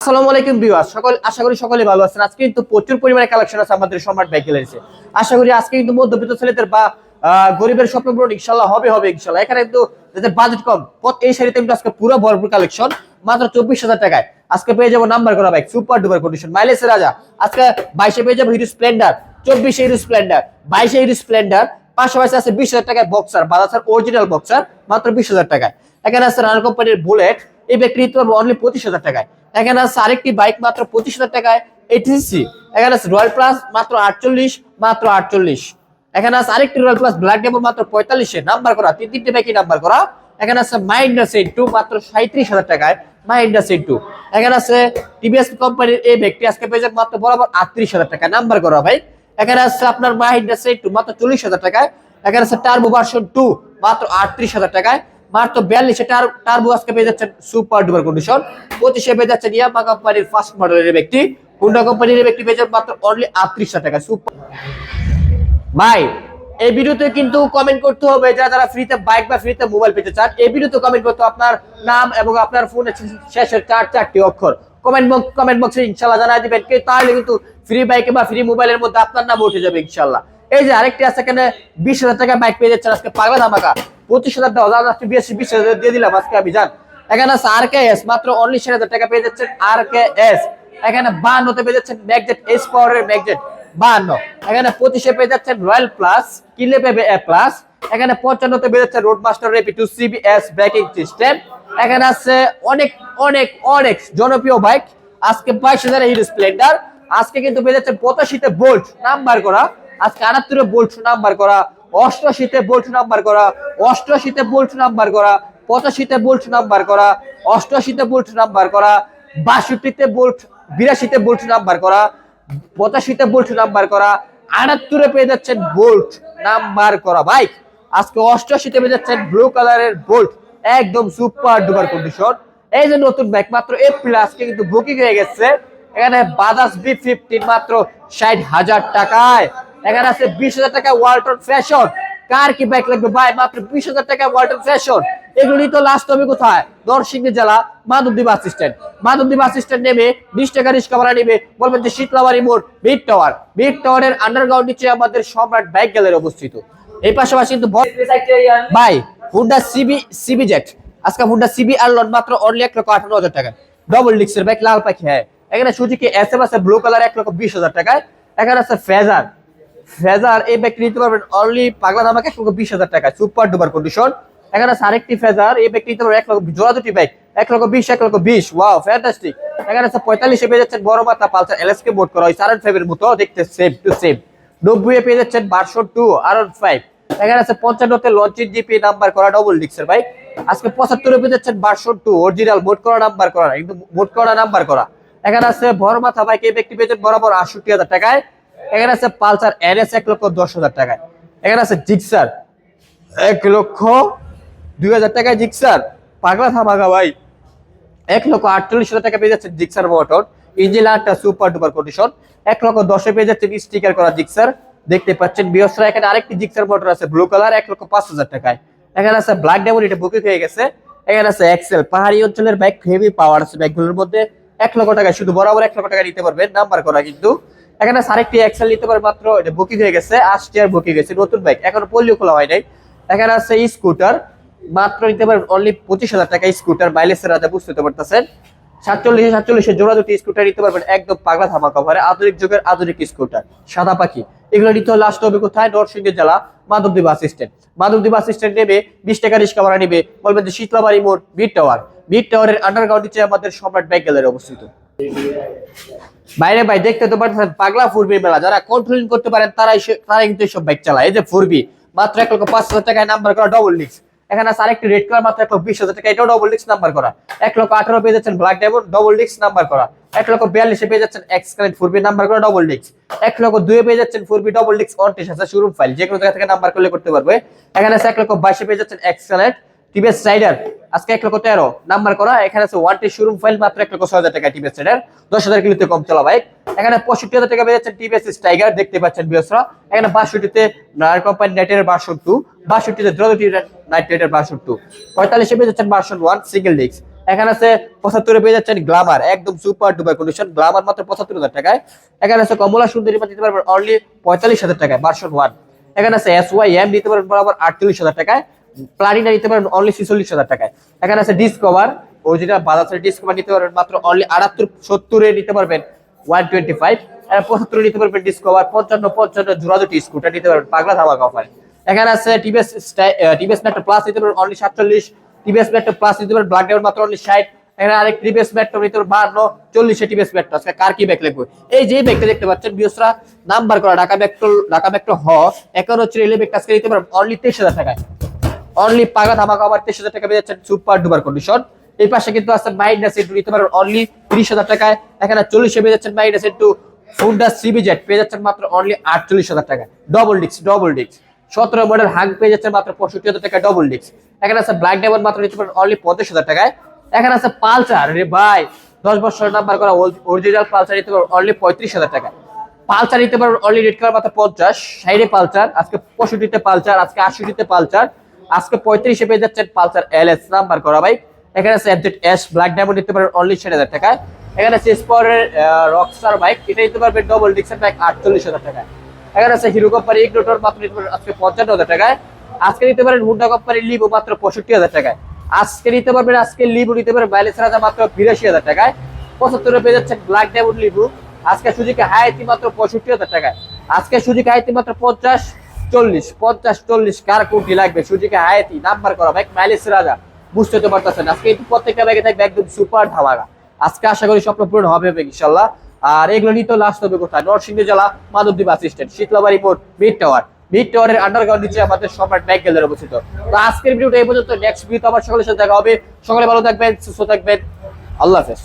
আজকে হাজার টাকায়। পেয়ে যাব নাম্বার সুপার রাজা, আজকে বাইশে পেয়ে যাব স্প্লেন্ডার চব্বিশে স্প্লেন্ডার বাইশে স্প্লেন্ডার পাশাপাশি আছে বিশ হাজার টাকায় বক্সার বাজার অরিজিনাল বক্সার মাত্র বিশ হাজার টাকায়। এখানে আছে রানার কোম্পানির বুলেট এই ব্যক্তি নিতে পারব অনলি পঁচিশ হাজার টাকায়। এখানে আছে আরেকটি বাইক মাত্র পঁচিশ হাজার টাকায় এটিসি এখানে আছে রয়্যাল প্লাস মাত্র আটচল্লিশ মাত্র আটচল্লিশ। এখানে আছে আরেকটি রয়্যাল প্লাস ব্ল্যাক ডেমো মাত্র পঁয়তাল্লিশে। নাম্বার করা, তিন তিনটে বাইকই নাম্বার করা। এখানে আছে মাইন্ডার সেট টু মাত্র সাঁত্রিশ হাজার টাকায় মাইন্ডার সেট টু এখানে আছে টিভিএস কোম্পানির এই ব্যক্তি, আজকে পেয়ে যাবে মাত্র বরাবর আটত্রিশ হাজার টাকায় নাম্বার করা ভাই। এখানে আছে আপনার মাহিন্দ্রা সেট টু মাত্র চল্লিশ হাজার টাকায়। এখানে আছে টার্বো ভার্সন টু মাত্র আটত্রিশ হাজার টাকায়। মাত্র বিয়াল্লিশে টার্বো আজকে পেয়ে যাচ্ছেন সুপার কন্ডিশন পঁচিশে পেয়ে যাচ্ছেন ইয়ামা কোম্পানির ফার্স্ট মডেলের ব্যক্তি। হুন্ডা কোম্পানির ব্যক্তি মাত্র অনলি আটত্রিশ হাজার টাকা, সুপার। ভাই, এই ভিডিওতে কিন্তু কমেন্ট করতে হবে, যারা যারা ফ্রিতে বাইক বা ফ্রিতে মোবাইল পেতে চান, এই ভিডিওতে কমেন্ট করতে আপনার নাম এবং আপনার ফোনের শেষের চার চারটি অক্ষর। কমেন্ট বক্স কমেন্ট বক্সে ইনশাল্লাহ জানাই দিবেন, কে তাহলে কিন্তু ফ্রি বাইকে বা ফ্রি মোবাইলের মধ্যে আপনার নাম উঠে যাবে ইনশাল্লাহ এই যে আরেকটি আছে, এখানে বিশ হাজার টাকা বাইক পেয়ে যাচ্ছেন আজকে পাগলা ধামাকা। পঁচিশ হাজার দেওয়া যান আজকে বিশ হাজার দিয়ে দিলাম আজকে আমি জান এখানে আর কে এস মাত্র ষাট হাজার টাকা পেয়ে যাচ্ছেন আর কে এস এখানে বান্নতে পেয়ে যাচ্ছেন ম্যাগজেট এস পাওয়ারের ম্যাগজেট বান্ন এখানে পঁচিশে পেয়ে যাচ্ছেন রয়্যাল প্লাস কিলে পেবে এ প্লাস এখানে পঞ্চান্নতে পেয়ে যাচ্ছে রোড মাস্টার রেপি টু সিবিএস ব্রেকিং সিস্টেম এখানে আছে অনেক অনেক অনেক জনপ্রিয় বাইক আজকে বাইশ হাজার হিরো স্প্লেন্ডার আজকে কিন্তু পেয়ে যাচ্ছেন পঁচাশিতে বোল্ট নাম্বার করা। আজকে আটাত্তরে বোল্ট নাম্বার করা। অষ্টআশিতে বোল্ট নাম্বার করা, অষ্টআশিতে বোল্ট নাম্বার করা, পঁচাশিতে বোল্ট নাম্বার করা, অষ্টআশিতে বোল্ট নাম্বার করা, বাষট্টিতে বোল্ট বিরাশিতে বোল্ট নাম্বার করা, পঁচাশিতে বোল্ট নাম্বার করা, আটাত্তরে পেয়ে যাচ্ছেন বোল্ট নাম্বার করা। বাইক আজকে অষ্টআশিতে পেয়ে যাচ্ছেন ব্লু কালারের বোল্ট একদম সুপার ডুপার কন্ডিশন এই যে নতুন বাইক মাত্র এপ্রিল আজকে কিন্তু বুকিং হয়ে গেছে। এখানে বাজাজ বি ফিফটিন মাত্র ষাট হাজার টাকায়। এখানে আছে বিশ হাজার টাকা ওয়ালটন ফ্যাশন কার কি বাইক লাগবে ভাই? মাত্র বিশ হাজার টাকা ওয়ালটন ফ্যাশন এগুলি তো লাস্ট হবে কোথায়? নরসিংদী জেলা Madhabdi bus stand. Madhabdi bus stand নেমে বিশ টাকা রিক্সা ভাড়া নেবে বলবেন যে শীতলাবাড়ি মোড় মিড টাওয়ার মিড টাওয়ারের আন্ডারগ্রাউন্ড নিচে আমাদের সম্রাট বাইক গ্যালারি অবস্থিত। এই পাশাপাশি কিন্তু ভাই হুন্ডা সিবি সিবি জেট আজকে হুন্ডা সিবি আর লট মাত্র অনলি এক লক্ষ আঠারো হাজার টাকা। ডবল ডিক্সের বাইক লাল পাখি হ্যাঁ। এখানে সুজুকি এস এম আছে ব্লু কালার এক লক্ষ বিশ হাজার টাকায়। এখানে আছে ফেজার ফেজার এই ব্যাগটি নিতে পারবেন অনলি পাগলা এক লক্ষ বিশ হাজার টাকা সুপার ডুপার কন্ডিশন এখানে আছে আরেকটি ফেজার এই ব্যাগটি নিতে পারবেন এক লক্ষ, জোড়া দুটি বাইক এক লক্ষ বিশ, এক লক্ষ বিশ। ওয়াও ফ্যান্টাস্টিক এখানে আছে পঁয়তাল্লিশে পেয়ে যাচ্ছেন বড় মাথা পালসার এলএসকে বোর্ড করা হয় সারেন ফাইভের মতো, দেখতে সেম টু সেম নব্বই পেয়ে যাচ্ছেন বারশো টু আর ফাইভ এখানে আছে পঞ্চান্নতে লঞ্চিং জিপি নাম্বার করা ডবল ডিক্সের বাইক আজকে পঁচাত্তরে পেয়ে যাচ্ছেন বারশো টু অরিজিনাল মোট করা নাম্বার করা, একদম মোট করা নাম্বার করা। এখানে আছে বড় মাথা বাইক এই ব্যক্তি পেয়েছেন বরাবর আটষট্টি হাজার টাকায়। এখানে আছে পালসার এনএস এক লক্ষ দশ হাজার টাকায়। এখানে আছে জিক্সার এক লক্ষ দুই হাজার টাকায় জিক্সার। পাগলা থামাগা ভাই। এক লক্ষ আটচল্লিশ হাজার টাকা পেয়ে যাচ্ছে জিক্সার মোটর। ইঞ্জিন আটটা সুপার ডুপার কন্ডিশন এক লক্ষ দশে পেয়ে যাচ্ছেন স্টিকার করা জিক্সার। দেখতে পাচ্ছেন বিয়সরা, এখানে আরেকটি জিক্সার মোটর আছে ব্লু কালার এক লক্ষ পাঁচ হাজার টাকায়। এখানে আছে ব্ল্যাক ডেমন এটা বুকিং হয়ে গেছে। এখানে আছে এক্সেল পাহাড়ি অঞ্চলের বাইক হেভি পাওয়ার আছে বাইকগুলোর মধ্যে। এক লক্ষ টাকা শুধু বরাবর এক লক্ষ টাকা নিতে পারবেন নাম্বার করা কিন্তু। এখানে আছে আরেকটি এক্সেল নিতে পারবে মাত্র, এটা বুকিং হয়ে গেছে আজকে আর বুকিং হয়েছে, নতুন বাইক এখনও পলিও খোলা হয় নাই। এখানে আছে স্কুটার মাত্র নিতে পারবেন অনলি পঁচিশ হাজার টাকা স্কুটার মাইলেজের রাজা বুঝতে পারতেছেন। সাতচল্লিশ সাতচল্লিশে জোড়া দুটি স্কুটার নিতে পারবেন, একদম পাগলা ধামা কভারে আধুনিক যুগের আধুনিক স্কুটার সাদা পাখি। এগুলো নিতে হলে লাস্ট হবে কোথায়? নরসিংহ জেলা, Madhabdi bus stand Madhabdi bus stand নেবে, বিশ টাকা রিক্সা ভাড়া নেবে, বলবেন যে শীতলাবাড়ি মোড় মিড টাওয়ার মিড টাওয়ারের আন্ডারগ্রাউন্ড নিচে আমাদের সম্রাট ব্যাংক গ্যালারি অবস্থিত। বাইরে ভাই, দেখতে তো পারতেছেন, পাগলা ফুরবি মেলা। যারা কন্ট্রোলিং করতে পারেন, তারাই তারাই কিন্তু এইসব বাইক চালায়। এই যে ফুরবি, মাত্র এক লক্ষ পাঁচ হাজার টাকায় নাম্বার করা ডবল ডিক্স এখানে আছে আরেকটি রেড কালার মাত্র এক লক্ষ বিশ হাজার টাকা এটাও ডবল ডিক্স নাম্বার করা। এক লক্ষ আঠারো পেয়ে যাচ্ছেন ব্ল্যাক ডায়মন্ড ডবল ডিক্স নাম্বার করা। এক লক্ষ বিয়াল্লিশে পেয়ে যাচ্ছেন এক্স কারেন্ট ফুরবি নাম্বার করা ডবল ডিক্স এক লক্ষ দুয়ে পেয়ে যাচ্ছেন ফুরবি ডবল ডিক্স অনটিস আছে শোরুম ফাইল যে কোনো জায়গা থেকে নাম্বার করলে করতে পারবে। এখানে আছে এক লক্ষ বাইশে পেয়ে যাচ্ছেন এক্স কারেন্ট টিভিএস রাইডার আজকে এক লক্ষ তেরো। নাম্বার করা, এখানে আছে ওয়ান টি শোরুম ফাইল মাত্র এক লক্ষ ছয় হাজার টাকা টিভিএস রাইডার দশ হাজার কিলোতে কম চলা বাইক। এখানে পঁয়ষট্টি হাজার টাকা পেয়ে যাচ্ছেন টিভিএস টাইগার দেখতে পাচ্ছেন বিয়সরা এখানে বাষট্টিতে নায়ার কোম্পানি নেটের বাষট্টি টু বাষট্টিতে দ্রোদটি নাইট রেটের বাষট্টি টু পঁয়তাল্লিশে পেয়ে যাচ্ছেন বাষট্টি ওয়ান সিঙ্গেল ডিস্ক এখানে আছে পঁচাত্তরে পেয়ে যাচ্ছেন গ্লামার একদম সুপার ডুপার কন্ডিশন গ্লামার মাত্র পঁচাত্তর হাজার টাকায়। এখানে আছে কমলা সুন্দরী দিতে পারবেন অনলি পঁয়তাল্লিশ হাজার টাকায় ভার্সন ওয়ান এখানে আছে এস ওয়াই এম দিতে পারবেন বরাবর আটচল্লিশ হাজার টাকায়। প্লাটিনা নিতে পারবেন অনলি ছিচল্লিশ হাজার টাকায়। এখানে আছে ডিসকভার অরিজিনাল বাজাজের ডিসকভার নিতে পারবেন, মাত্র অনলি আটাত্তর, সত্তরে নিতে পারবেন ওয়ান টোয়েন্টি ফাইভ পঁচাত্তরে নিতে পারবেন ডিসকভার পঞ্চান্ন পঞ্চান্ন জোড়া স্কুটার নিতে পারবেন, পাগলা ধামাকা অফার এখানে আছে টিভিএস টিভিএস মেট্রো প্লাস নিতে পারবেন অনলি সাতচল্লিশ। টিভিএস মেট্রো প্লাস নিতে পারবেন ব্ল্যাক ডায়মন্ড মাত্র অনলি ষাট। এখানে আরেক টিভিএস মেট্রো নিতে পারবেন, বাহান্ন, চল্লিশে টিভিএস মেট্রো আজকে কার কি ব্যাগ লাগবে? এই যে ব্যাগটা দেখতে পাচ্ছেন বিয়সরা নাম্বার করা, ঢাকা মেট্রো ঢাকা মেট্রো হ, একান্ন হচ্ছে রেলওয়ে ব্যাগটা আজকে নিতে পারবেন অনলি তেইশ হাজার টাকায়। অনলি পাগা ধামাকা আবার তেইশ হাজার টাকা পেয়ে যাচ্ছেন সুপার ডুবার কন্ডিশন এই পাশে কিন্তু আছে মাইনাস ইন্টু নিতে পারেন অনলি তিরিশ হাজার টাকায়। এখানে চল্লিশে পেয়ে যাচ্ছেন minus into Honda CB Z পেয়ে যাচ্ছেন মাত্র অনলি আটচল্লিশ হাজার টাকা ডবল ডিক্স ডবল ডিক্স সতেরো মডেল হাং পেয়ে যাচ্ছেন মাত্র পঁয়ষট্টি হাজার টাকা ডবল ডিক্স এখানে আছে ব্ল্যাক ডায়মন্ড মাত্র নিতে পারেন অনলি পঞ্চাশ হাজার টাকায়। এখানে আছে পালচার রে ভাই, দশ বছর নাম্বার করা অরিজিনাল পালসার নিতে পারেন অনলি পঁয়ত্রিশ হাজার টাকা পালচার নিতে পারবেন অনলি রেড কালার মাত্র পঞ্চাশ। সাইডে পালচার আজকে পঁয়ষট্টিতে পালচার আজকে আশিটিতে পালচার আজকে পঁয়ত্রিশে পেয়ে যাচ্ছেন পালসার এল এস নাম্বার করা ভাই। এখানে আছে এফজেড এস, ব্ল্যাক ডায়মন্ড নিতে পারেন অনলি ষাট হাজার টাকায় এখানে আছে স্পরের রকস্টার বাইক এটা নিতে পারবেন ডবল ডিক্সের বাইক আটচল্লিশ হাজার টাকায়। এখানে আছে হিরো কোম্পানি, ইগনোটর, মাত্র নিতে পারেন আজকে পঞ্চান্ন হাজার টাকায়। আজকে নিতে পারেন হুন্ডা কোম্পানির লিভো মাত্র পঁয়ষট্টি হাজার টাকায়। আজকে নিতে পারবেন, আজকে লিভো নিতে পারেন বাইলিশ রাজা মাত্র বিরাশি হাজার টাকায়। পঁচাত্তরে পেয়ে যাচ্ছেন ব্ল্যাক ডায়মন্ড লিভু আজকে সুজিকে হায়াতি মাত্র পঁয়ষট্টি হাজার টাকায়। আজকে সুজিকে হায়াতি মাত্র পঞ্চাশ। চল্লিশ, পঞ্চাশ, চল্লিশ কার কোনটি লাগবে? সুজিকে, হায়াতি, নাম্বার করা বাইক মাইলেজ রাজা। বুঝতে তো পারতেছেন, আজকে কিন্তু প্রত্যেকটা ব্যাগে থাকবে একদম সুপার ধামাকা। আজকে আশা করি স্বপ্ন পূরণ হবে ইনশাল্লাহ আর এগুলো নিতে লাস্ট হবে কোথায়? নরসিংহ জেলা মাধবদ্বীপ বাস স্ট্যান্ড, শীতলাবাড়ি মোড় মিড টাওয়ার মিড টাওয়ারের আন্ডারগ্রাউন্ড নিচে আমাদের সম্রাট ব্যাগ গ্যালারি অবস্থিত। তো আজকের ভিডিওটা এই পর্যন্ত নেক্সট ভিডিও আবার সকলের সাথে দেখা হবে। সকলে ভালো থাকবেন, সুস্থ থাকবেন। আল্লাহ হাফেজ।